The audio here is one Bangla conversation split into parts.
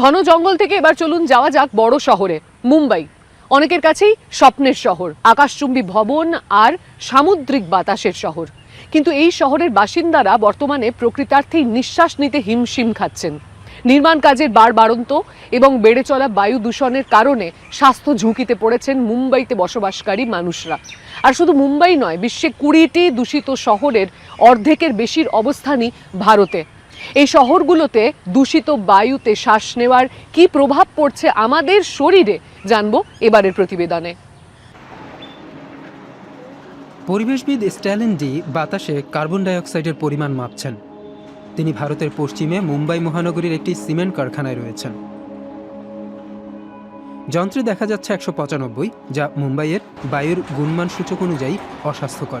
ঘন জঙ্গল থেকে এবার চলুন যাওয়া যাক বড় শহরে, মুম্বাই। অনেকের কাছেই স্বপ্নের শহর, আকাশচুম্বী ভবন আর সামুদ্রিক বাতাসের শহর। কিন্তু এই শহরের বাসিন্দারা বর্তমানে প্রকৃতার্থেই নিঃশ্বাস নিতে হিমশিম খাচ্ছেন। নির্মাণ কাজের বাড়বাড়ন্ত এবং বেড়ে চলা বায়ু দূষণের কারণে স্বাস্থ্য ঝুঁকিতে পড়েছেন মুম্বাইতে বসবাসকারী মানুষরা। আর শুধু মুম্বাই নয়, বিশ্বে কুড়িটি দূষিত শহরের অর্ধেকের বেশির অবস্থানই ভারতে। এই শহরগুলোতে দূষিত বায়ুতে শ্বাস নেওয়ার কি প্রভাব পড়ছে আমাদের শরীরে, জানব এবারের প্রতিবেদনে। পরিবেশবিদ স্ট্যালিন ডি বাতাসে কার্বন ডাইঅক্সাইডের পরিমাণ মাপছেন। তিনি ভারতের পশ্চিমে মুম্বাই মহানগরীর একটি সিমেন্ট কারখানায় রয়েছেন। যন্ত্রে দেখা যাচ্ছে একশো পঁচানব্বই, যা মুম্বাইয়ের বায়ুর গুণমান সূচক অনুযায়ী অস্বাস্থ্যকর।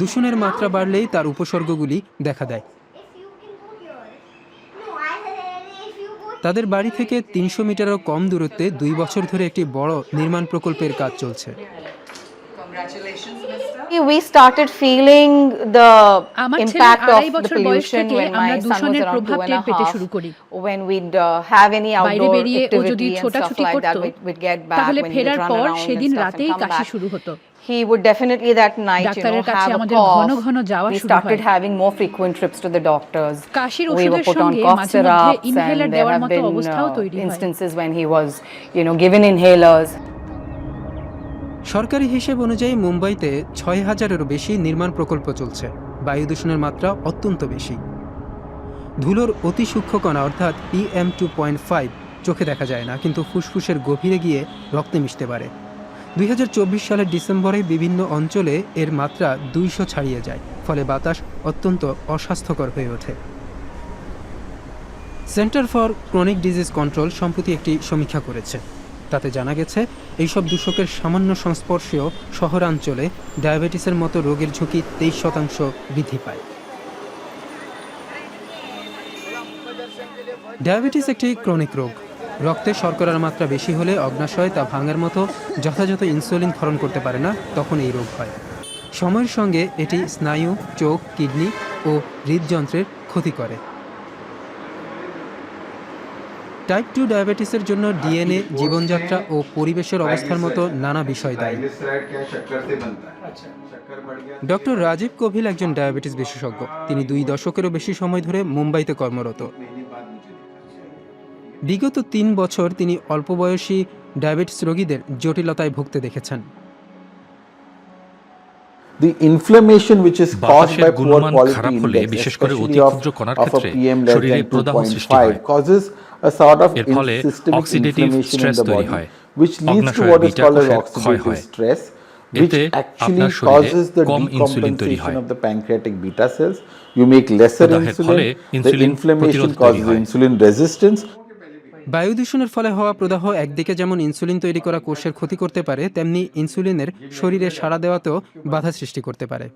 দূষণের মাত্রা বাড়লেই তার উপসর্গগুলি দেখা দেয়। তাদের বাড়ি থেকে তিনশো মিটারও কম দূরত্বে দুই বছর ধরে একটি বড় নির্মাণ প্রকল্পের কাজ চলছে। ফেরার পর সেদিন রাতেই কাশি শুরু হতো। He would definitely that night, you know, have a cough. ঘন ঘন যাওয়া We শুরু started হয়। having more frequent trips to the doctors. কাশির We were put on সঙ্গে cough মাঝে মধ্যে syrups and there দেওয়ার have মতো been অবস্থাও uh, তৈরি হয়। instances when he was, you know, given inhalers. সরকারি হিসেব অনুযায়ী মুম্বাইতে ছয় হাজারেরও বেশি নির্মাণ প্রকল্প চলছে বায়ু দূষণের মাত্রা অত্যন্ত বেশি ধুলোর অতি সূক্ষ্ম কণা অর্থাৎ পিএম টু পয়েন্ট ফাইভ চোখে দেখা যায় না কিন্তু ফুসফুসের গভীরে গিয়ে রক্তে মিশতে পারে দুই হাজার চব্বিশ সালের ডিসেম্বরে বিভিন্ন অঞ্চলে এর মাত্রা দুইশো ছাড়িয়ে যায়, ফলে বাতাস অত্যন্ত অস্বাস্থ্যকর হয়ে ওঠে। Centre for Chronic Disease Control সম্প্রতি একটি সমীক্ষা করেছে। তাতে জানা গেছে, এইসব দূষকের সামান্য সংস্পর্শেও শহরাঞ্চলে ডায়াবেটিসের মতো রোগের ঝুঁকি তেইশ শতাংশ বৃদ্ধি পায়। ডায়াবেটিস একটি ক্রনিক রোগ। রক্তে শর্করার মাত্রা বেশি হলে অগ্নাশয় তা ভাঙার মতো যথাযথ ইনসুলিন ক্ষরণ করতে পারে না তখন এই রোগ হয়। সময়ের সঙ্গে এটি স্নায়ু চোখ কিডনি ও হৃদযন্ত্রের ক্ষতি করে। টাইপ টু ডায়াবেটিসের জন্য ডিএনএ জীবনযাত্রা ও পরিবেশের অবস্থার মতো নানা বিষয় দায়ী। ডক্টর রাজীব কোভিল একজন ডায়াবেটিস বিশেষজ্ঞ। তিনি দুই দশকেরও বেশি সময় ধরে মুম্বাইতে কর্মরত। বিগত তিন বছর তিনি অল্প বয়সী ডায়াবেটিস রোগীদের জটিলতায় ভুগতে দেখেছেন The inflammation which is caused বাতাসের by poor গুণমান quality খারাপ হলে index, বিশেষ করে especially অতি of, ক্ষুদ্র কণার of a ক্ষেত্রে PM less শরীরে than প্রদাহ সৃষ্টি 2.5 হয়। causes a sort of এর ফলে systemic oxidative inflammation in the তৈরি body, হয়। which leads to what is beta called as ক্ষয় oxidative হয়। stress, which এতে actually আপনার শরীরে causes the কম ইনসুলিন তৈরি হয়। decompensation of the pancreatic beta cells. You make lesser প্রদাহের ফলে insulin, the ইনসুলিন inflammation প্রতিরোধ তৈরি হয়। বায়ু দূষণের ফলে হওয়া প্রদাহ একদিকে যেমন ইনসুলিন তৈরি করা কোষের ক্ষতি করতে পারে তেমনি ইনসুলিনের শরীরে সাড়া দেওয়াতেও বাধা সৃষ্টি করতে পারে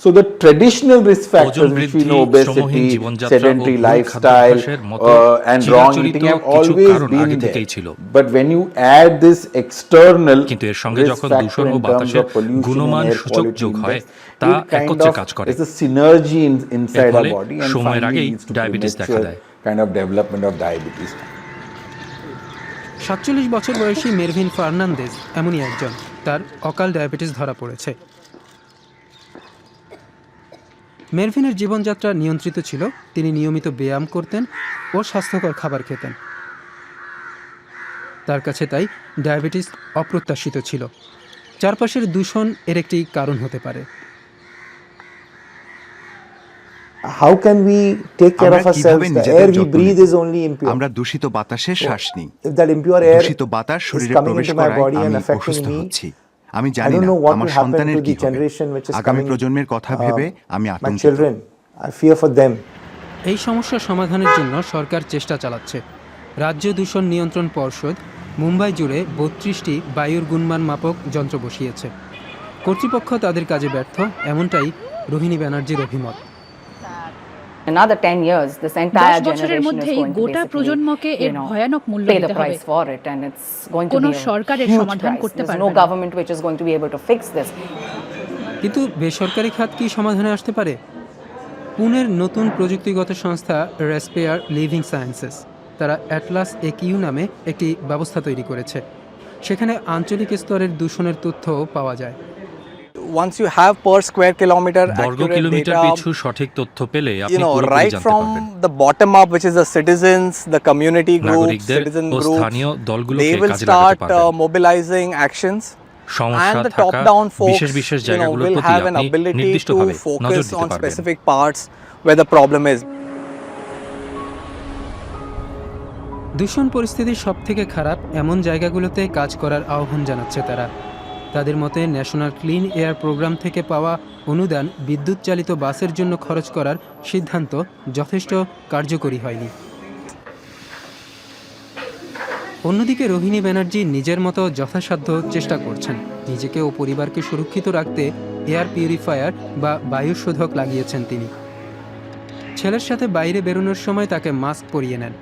So the traditional risk factors which we know obesity, sedentary lifestyle uh, and wrong eating have always been there. But when you add this external কিন্তু এর সঙ্গে risk যখন factor দূষণ ও in terms বাতাসের of pollution and গুণমান air সূচক quality যোগ হয়, index, তা it kind একত্রে of কাজ করে। is a synergy in, inside our body and সময়ের finally আগেই leads to ডায়াবেটিস দেখা premature দেয়। Kind of development of diabetes. সাতচল্লিশ বছর বয়সী মেরভিন ফার্নান্দেজ এমনই একজন, তার অকাল ডায়াবেটিস ধরা পড়েছে। মেরভিনের জীবনযাত্রা নিয়ন্ত্রিত ছিল, তিনি নিয়মিত ব্যায়াম করতেন ও স্বাস্থ্যকর খাবার খেতেন। তার কাছে তাই ডায়াবেটিস অপ্রত্যাশিত ছিল। চারপাশের দূষণ এর একটি কারণ হতে পারে। How can we take care আমরা of ourselves? কীভাবে the নিজেদের air we যত্ন breathe নেব? is only impure. আমরা দূষিত বাতাসে শ্বাস নিই। If that impure air দূষিত বাতাস শরীরে প্রবেশ করায় আমি অসুস্থ হচ্ছি। আমি জানি না আমার সন্তানের কি হবে। আগামী প্রজন্মের কথা uh, ভেবে আমি my আতঙ্কিত। children I fear for them. এই সমস্যা সমাধানের জন্য সরকার চেষ্টা চালাচ্ছে। রাজ্য দূষণ নিয়ন্ত্রণ পর্ষদ মুম্বাই জুড়ে বত্রিশটি বায়ুর গুণমান মাপক যন্ত্র বসিয়েছে। কর্তৃপক্ষ তাদের কাজে ব্যর্থ এমনটাই রোহিণী ব্যানার্জির অভিমত। Another 10 years, this entire generation is মধ্যেই going গোটা প্রজন্মকে এর ভয়ানক মূল্য দিতে হবে। price for it and it's going to be সরকারের সমাধান করতে পারবে no government which is going to be able to fix this. কিন্তু বেসরকারি খাত কি সমাধানে আসতে পারে? পুনের নতুন প্রযুক্তিগত সংস্থা রেসপেয়ার লিভিং সায়েন্সেস তারা অ্যাটলাস একিউ নামে একটি ব্যবস্থা তৈরি করেছে। সেখানে আঞ্চলিক স্তরের দূষণের তথ্যও পাওয়া যায়। Once you have per square kilometer বর্গ accurate কিলোমিটার data, পিছু সঠিক তথ্য পেলে you আপনি know, পুরোপুরি right জানতে পারবেন from the bottom up, which is the citizens, the community groups, citizen groups, স্থানীয় দলগুলোকে they will কাজে start uh, mobilizing actions. সমস্যা And the থাকা বিশেষ বিশেষ you know, জায়গাগুলোর will প্রতি have an আপনি ability নির্দিষ্টভাবে to নজর focus দিতে on পারবেন specific parts where the problem is. দূষণ পরিস্থিতি সব থেকে খারাপ এমন জায়গাগুলোতে কাজ করার আহ্বান জানাচ্ছে তারা তাদের মতে ন্যাশনাল ক্লিন এয়ার প্রোগ্রাম থেকে পাওয়া অনুদান বিদ্যুৎ চালিত বাসের জন্য খরচ করার সিদ্ধান্ত যথেষ্ট কার্যকরী হয়নি। অন্যদিকে রোহিণী ব্যানার্জি নিজের মতো যথাসাধ্য চেষ্টা করছেন। নিজেকে ও পরিবারকে সুরক্ষিত রাখতে এয়ার পিউরিফায়ার বা বায়ু শোধক লাগিয়েছেন তিনি। ছেলের সাথে বাইরে বেরোনোর সময় তাকে মাস্ক পরিয়ে নেন।